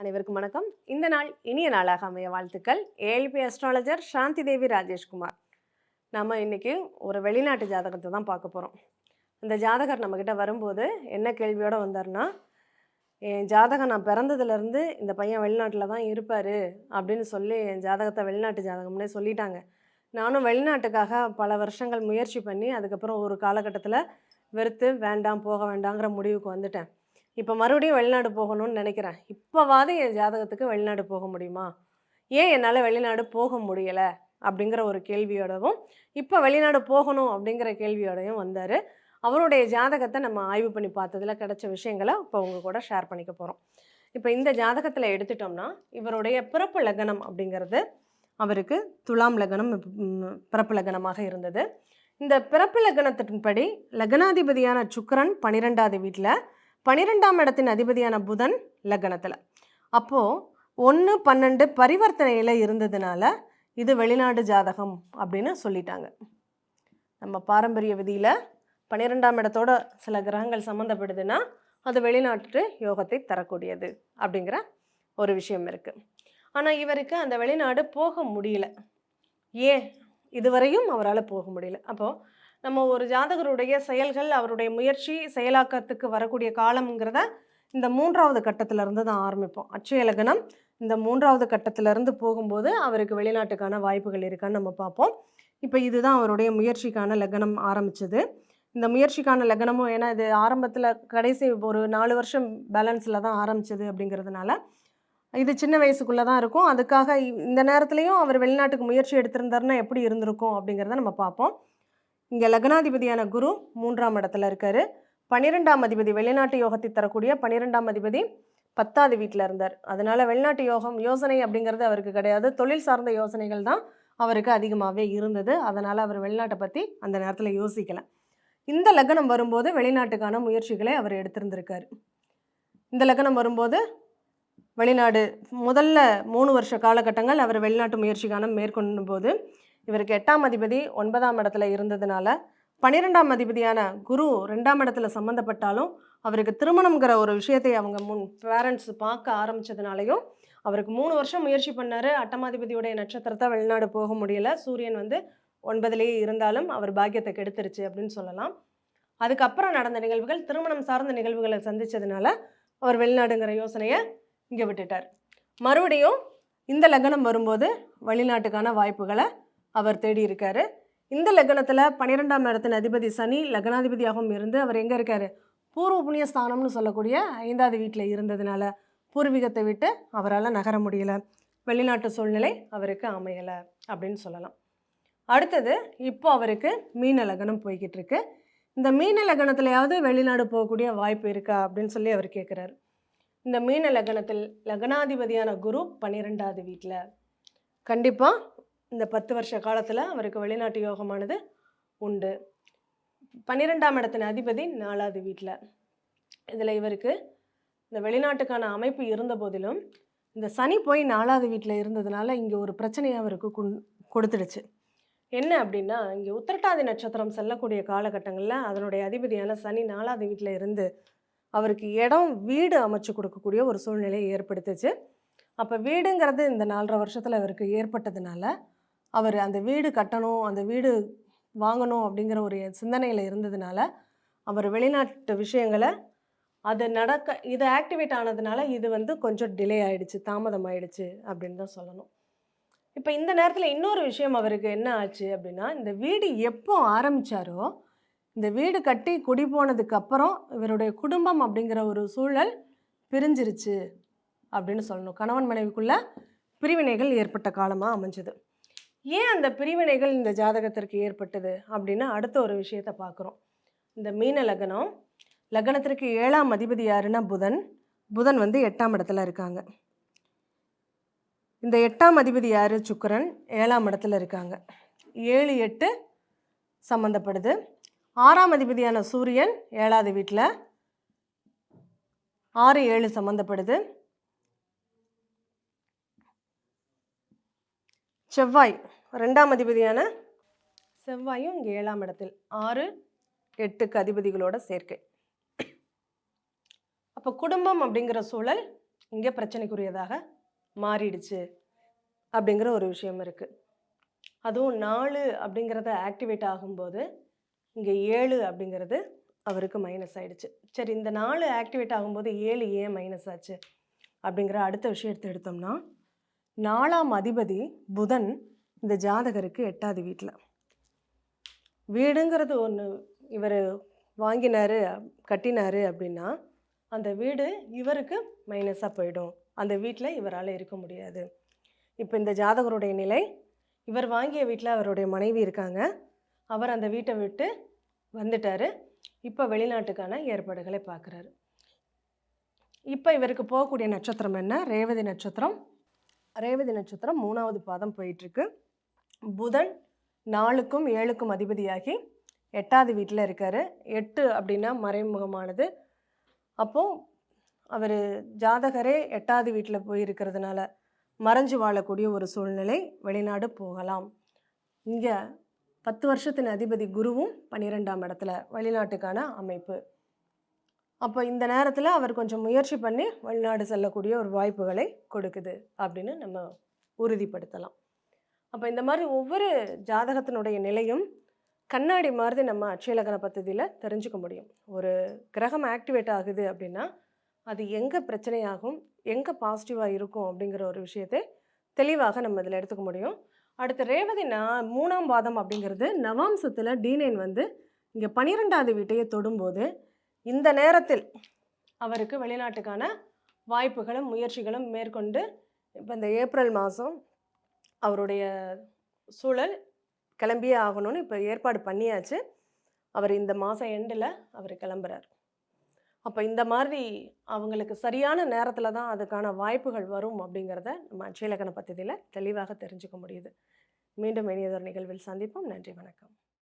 அனைவருக்கும் வணக்கம். இந்த நாள் இனிய நாளாக அமைய வாழ்த்துக்கள். ஏஎல்பி அஸ்ட்ராலஜர் சாந்தி தேவி ராஜேஷ்குமார் நம்ம இன்றைக்கி ஒரு வெளிநாட்டு ஜாதகத்தை தான் பார்க்க போகிறோம் அந்த ஜாதகர் நம்மக்கிட்ட வரும்போது என்ன கேள்வியோடு வந்தார்னா என் ஜாதகம் நான் பிறந்ததுலேருந்து இந்த பையன் வெளிநாட்டில் தான் இருப்பார் அப்படின்னு சொல்லி என் ஜாதகத்தை வெளிநாட்டு ஜாதகம்னே சொல்லிட்டாங்க. நானும் வெளிநாட்டுக்காக பல வருஷங்கள் முயற்சி பண்ணி அதுக்கப்புறம் ஒரு காலகட்டத்தில் வெறுத்து வேண்டாம் போக வேண்டாங்கிற முடிவுக்கு வந்துட்டேன். இப்போ மறுபடியும் வெளிநாடு போகணும்னு நினைக்கிறேன். இப்போவாது என் ஜாதகத்துக்கு வெளிநாடு போக முடியுமா? ஏன் என்னால் வெளிநாடு போக முடியலை? அப்படிங்கிற ஒரு கேள்வியோடவும் இப்போ வெளிநாடு போகணும் அப்படிங்கிற கேள்வியோடையும் வந்தார். அவருடைய ஜாதகத்தை நம்ம ஆய்வு பண்ணி பார்த்ததில் கிடைச்ச விஷயங்களை இப்போ உங்கள் கூட ஷேர் பண்ணிக்க போகிறோம் இப்போ இந்த ஜாதகத்தில் எடுத்துட்டோம்னா இவருடைய பிறப்பு லக்னம் அப்படிங்கிறது அவருக்கு துலாம் லக்னம் பிறப்பு லக்னமாக இருந்தது. இந்த பிறப்பு லக்னத்தின்படி லக்னாதிபதியான சுக்கரன் பன்னிரெண்டாவது வீட்டில் பன்னிரெண்டாம் இடத்தின் அதிபதியான புதன் லக்னத்தில். அப்போது ஒன்று பன்னெண்டு பரிவர்த்தனையில் இருந்ததுனால இது வெளிநாடு ஜாதகம் அப்படின்னு சொல்லிட்டாங்க. நம்ம பாரம்பரிய விதியில் பன்னிரெண்டாம் இடத்தோட சில கிரகங்கள் சம்மந்தப்படுதுன்னா அது வெளிநாட்டு யோகத்தை தரக்கூடியது அப்படிங்கிற ஒரு விஷயம் இருக்குது ஆனால் இவருக்கு அந்த வெளிநாடு போக முடியல. ஏன்? இதுவரையும் அவரால் போக முடியல. அப்போது நம்ம ஒரு ஜாதகருடைய செயல்கள் அவருடைய முயற்சி செயலாக்கத்துக்கு வரக்கூடிய காலம்ங்கிறத இந்த மூன்றாவது கட்டத்துல இருந்து தான் ஆரம்பிப்போம். அட்சய லக்னம் இந்த மூன்றாவது கட்டத்துல இருந்து போகும்போது அவருக்கு வெளிநாட்டுக்கான வாய்ப்புகள் இருக்கான்னு நம்ம பார்ப்போம். இப்போ இதுதான் அவருடைய முயற்சிக்கான லக்னம் ஆரம்பிச்சது. இந்த முயற்சிக்கான லக்னமும் ஏன்னா இது ஆரம்பத்தில் கடைசி ஒரு நாலு வருஷம் பேலன்ஸில் தான் ஆரம்பிச்சது அப்படிங்கிறதுனால இது சின்ன வயசுக்குள்ளே தான் இருக்கும். அதுக்காக இந்த நேரத்துலையும் அவர் வெளிநாட்டுக்கு முயற்சி எடுத்திருந்தாருன்னா எப்படி இருந்திருக்கும் அப்படிங்கிறத நம்ம பார்ப்போம். இங்கே லக்னாதிபதியான குரு மூன்றாம் இடத்துல இருக்கார். பன்னிரெண்டாம் அதிபதி வெளிநாட்டு யோகத்தை தரக்கூடிய பன்னிரெண்டாம் அதிபதி பத்தாவது வீட்டில் இருந்தார். அதனால் வெளிநாட்டு யோகம் யோசனை அப்படிங்கிறது அவருக்கு கிடையாது. தொழில் சார்ந்த யோசனைகள் தான் அவருக்கு அதிகமாகவே இருந்தது. அதனால் அவர் வெளிநாட்டை பற்றி அந்த நேரத்தில் யோசிக்கல. இந்த லக்னம் வரும்போது வெளிநாட்டுக்கான முயற்சிகளை அவர் எடுத்திருந்திருக்கார். இந்த லக்னம் வரும்போது வெளிநாடு முதல்ல மூணு வருஷ காலகட்டங்கள் அவர் வெளிநாட்டு முயற்சிக்கான மேற்கொள்ளும் போது இவருக்கு எட்டாம் அதிபதி ஒன்பதாம் இடத்துல இருந்ததுனால பன்னிரெண்டாம் அதிபதியான குரு ரெண்டாம் இடத்துல சம்மந்தப்பட்டாலும் அவருக்கு திருமணம்ங்கிற ஒரு விஷயத்தை அவங்க முன் பேரண்ட்ஸ் பார்க்க ஆரம்பித்ததுனாலையும் அவருக்கு மூணு வருஷம் முயற்சி பண்ணார். அட்டமாதிபதியுடைய நட்சத்திரத்தை வெளிநாடு போக முடியல. சூரியன் வந்து ஒன்பதுலேயே இருந்தாலும் அவர் பாக்கியத்தை கெடுத்துருச்சு அப்படின்னு சொல்லலாம். அதுக்கப்புறம் நடந்த நிகழ்வுகள் திருமணம் சார்ந்த நிகழ்வுகளை சந்தித்ததுனால அவர் வெளிநாடுங்கிற யோசனையை இங்கே விட்டுட்டார். மறுபடியும் இந்த லக்னம் வரும்போது வெளிநாட்டுக்கான வாய்ப்புகளை அவர் தேடி இருக்காரு. இந்த லக்னத்தில் பன்னிரெண்டாம் இடத்தின் அதிபதி சனி லக்னாதிபதியாகவும் இருந்து அவர் எங்கே இருக்கார்? பூர்வ புண்ணிய ஸ்தானம்னு சொல்லக்கூடிய ஐந்தாவது வீட்டில் இருந்ததுனால பூர்வீகத்தை விட்டு அவரால் நகர முடியல. வெளிநாட்டு சூழ்நிலை அவருக்கு அமையலை அப்படின்னு சொல்லலாம். அடுத்தது இப்போ அவருக்கு மீன லக்னம் போய்கிட்டு இருக்கு. இந்த மீன லக்னத்துலையாவது வெளிநாடு போகக்கூடிய வாய்ப்பு இருக்கா அப்படின்னு சொல்லி அவர் கேட்குறாரு இந்த மீன லக்னத்தில் லக்னாதிபதியான குரு பன்னிரெண்டாவது வீட்டில் கண்டிப்பாக இந்த பத்து வருஷ காலத்தில் அவருக்கு வெளிநாட்டு யோகமானது உண்டு. பன்னிரெண்டாம் இடத்தின் அதிபதி நாலாவது வீட்டில் இதில் இவருக்கு இந்த வெளிநாட்டுக்கான அமைப்பு இருந்த போதிலும் இந்த சனி போய் நாலாவது வீட்டில் இருந்ததுனால இங்கே ஒரு பிரச்சனையை அவருக்கு கொடுத்துடுச்சு. என்ன அப்படின்னா இங்கே உத்திரட்டாதி நட்சத்திரம் செல்லக்கூடிய காலகட்டங்களில் அதனுடைய அதிபதியான சனி நாலாவது வீட்டில் இருந்து அவருக்கு இடம் வீடு அமைச்சு கொடுக்கக்கூடிய ஒரு சூழ்நிலையை ஏற்படுத்துச்சு. அப்போ வீடுங்கிறது இந்த நாலரை வருஷத்தில் அவருக்கு ஏற்பட்டதுனால அவர் அந்த வீடு கட்டணும் அந்த வீடு வாங்கணும் அப்படிங்கிற ஒரு சிந்தனையில் இருந்ததுனால அவர் வெளிநாட்டு விஷயங்களை அது நடக்க இது ஆக்டிவேட் ஆனதுனால இது வந்து கொஞ்சம் டிலே ஆயிடுச்சு தாமதம் ஆயிடுச்சு அப்படின்னு தான் சொல்லணும். இப்போ இந்த நேரத்தில் இன்னொரு விஷயம் அவருக்கு என்ன ஆச்சு அப்படின்னா இந்த வீடு எப்போ ஆரம்பிச்சாரோ இந்த வீடு கட்டி குடி போனதுக்கப்புறம் இவருடைய குடும்பம் அப்படிங்கிற ஒரு சூழல் பிரிஞ்சிருச்சு அப்படின்னு சொல்லணும். கணவன் மனைவிக்குள்ளே பிரிவினைகள் ஏற்பட்ட காலமாக அமைஞ்சது. ஏன் அந்த பிரிவினைகள் இந்த ஜாதகத்திற்கு ஏற்பட்டது அப்படின்னா அடுத்த ஒரு விஷயத்தை பார்க்குறோம். இந்த மீன லக்னம் லக்னத்திற்கு ஏழாம் அதிபதி யாருன்னா புதன். புதன் வந்து எட்டாம் இடத்துல இருக்காங்க. இந்த எட்டாம் அதிபதி யார்? சுக்கரன் ஏழாம் இடத்துல இருக்காங்க. ஏழு எட்டு சம்மந்தப்படுது ஆறாம் அதிபதியான சூரியன் ஏழாவது வீட்டில் ஆறு ஏழு சம்மந்தப்படுது செவ்வாய் ரெண்டாம் அதிபதியான செவ்வாயும் இங்கே ஏழாம் இடத்தில். ஆறு எட்டுக்கு அதிபதிகளோட சேர்க்கை. அப்போ குடும்பம் அப்படிங்கிற சூழல் இங்கே பிரச்சனைக்குரியதாக மாறிடுச்சு அப்படிங்கிற ஒரு விஷயம் இருக்குது அதுவும் நாலு அப்படிங்கிறத ஆக்டிவேட் ஆகும்போது இங்கே ஏழு அப்படிங்கிறது அவருக்கு மைனஸ் ஆகிடுச்சு சரி இந்த நாலு ஆக்டிவேட் ஆகும்போது ஏழு ஏன் மைனஸ் ஆச்சு அப்படிங்கிற அடுத்த விஷயத்தை எடுத்தோம்னா நாலாம் அதிபதி புதன் இந்த ஜாதகருக்கு எட்டாவது வீட்டில் வீடுங்கிறது ஒன்று இவர் வாங்கினார் கட்டினாரு அப்படின்னா அந்த வீடு இவருக்கு மைனஸாக போயிடும். அந்த வீட்டில் இவரால் இருக்க முடியாது. இப்போ இந்த ஜாதகருடைய நிலை இவர் வாங்கிய வீட்டில் அவருடைய மனைவி இருக்காங்க. அவர் அந்த வீட்டை விட்டு வந்துட்டார். இப்போ வெளிநாட்டுக்கான ஏற்பாடுகளை பார்க்குறாரு இப்போ இவருக்கு போகக்கூடிய நட்சத்திரம் என்ன? ரேவதி நட்சத்திரம் ரேவதி நட்சத்திரம் மூணாவது பாதம் போயிட்டுருக்கு. புதன் நாலுக்கும் ஏழுக்கும் அதிபதியாகி எட்டாவது வீட்டில் இருக்கார். எட்டு அப்படின்னா மறைமுகமானது. அப்போது அவர் ஜாதகரே எட்டாவது வீட்டில் போய் இருக்கிறதுனால மறைஞ்சு வாழக்கூடிய ஒரு சூழ்நிலை வெளிநாடு போகலாம். இங்கே பத்து வருஷத்தின் அதிபதி குருவும் பன்னிரெண்டாம் இடத்துல வெளிநாட்டுக்கான அமைப்பு. அப்போ இந்த நேரத்தில் அவர் கொஞ்சம் முயற்சி பண்ணி வெளிநாடு செல்லக்கூடிய ஒரு வாய்ப்புகளை கொடுக்குது அப்படின்னு நம்ம உறுதிப்படுத்தலாம். அப்போ இந்த மாதிரி ஒவ்வொரு ஜாதகத்தினுடைய நிலையும் கண்ணாடி மாதிரி நம்ம அட்சயலக்கண பദ്ധதியில் தெரிஞ்சுக்க முடியும். ஒரு கிரகம் ஆக்டிவேட் ஆகுது அப்படின்னா அது எங்கே பிரச்சனையாகும் எங்கே பாசிட்டிவாக இருக்கும் அப்படிங்கிற ஒரு விஷயத்தை தெளிவாக நம்ம இதில் எடுத்துக்க முடியும். அடுத்து ரேவதி நா மூணாம் பாதம் அப்படிங்கிறது நவாம்சத்தில் டீனைன் வந்து இங்கே பன்னிரெண்டாவது வீட்டையே தொடும்போது இந்த நேரத்தில் அவருக்கு வெளிநாட்டுக்கான வாய்ப்புகளும் முயற்சிகளும் மேற்கொண்டு இப்போ இந்த ஏப்ரல் மாதம் அவருடைய சூழல் கிளம்பியே ஆகணும்னு இப்போ ஏற்பாடு பண்ணியாச்சு. அவர் இந்த மாதம் எண்டில் அவர் கிளம்புறார். அப்போ இந்த மாதிரி அவங்களுக்கு சரியான நேரத்தில் தான் அதுக்கான வாய்ப்புகள் வரும் அப்படிங்கிறத நம்ம அட்சயலக்கண பദ്ധதியில் தெளிவாக தெரிஞ்சுக்க முடியுது. மீண்டும் இனியதொரு நிகழ்வில் சந்திப்போம். நன்றி வணக்கம்.